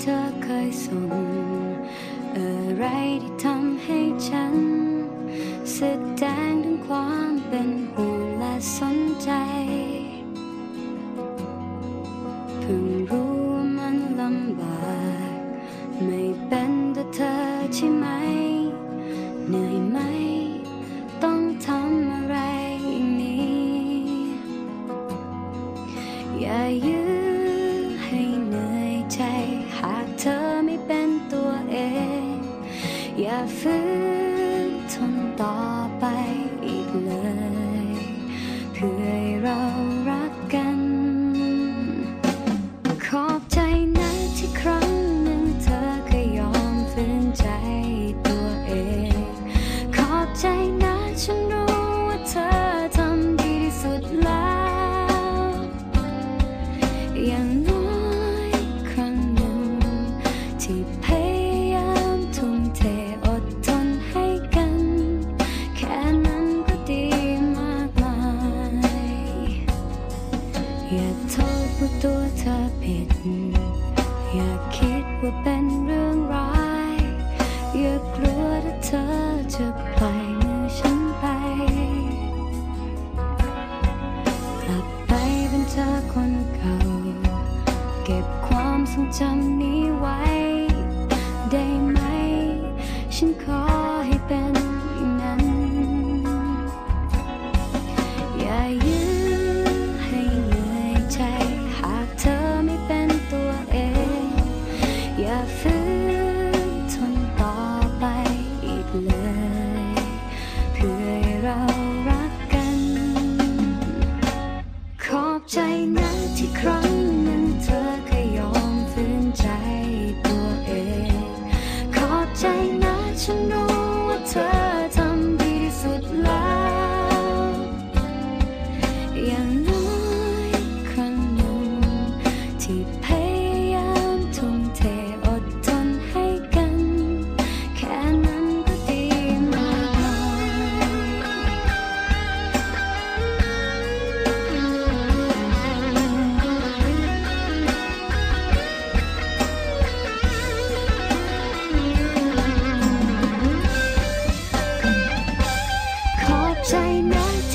เธอเคยส่ง อะไรที่ทำให้ฉันสแสดงถึงความเป็นห่วงและสนใจเพิ่ง อย่าฝืนทนต่อไปอีกเลย เพื่อให้เรารักกัน ขอบใจนะที่ครั้งหนึ่งเธอเคยยอมฝืนใจตัวเอง ขอบใจนะฉันรู้ เก็บความทรงจำนี้ไว้ ได้ไหม ฉันขอ ใจ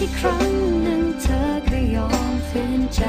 ที่ครั้งหนึ่งเธอก็ยอมฝืนใจ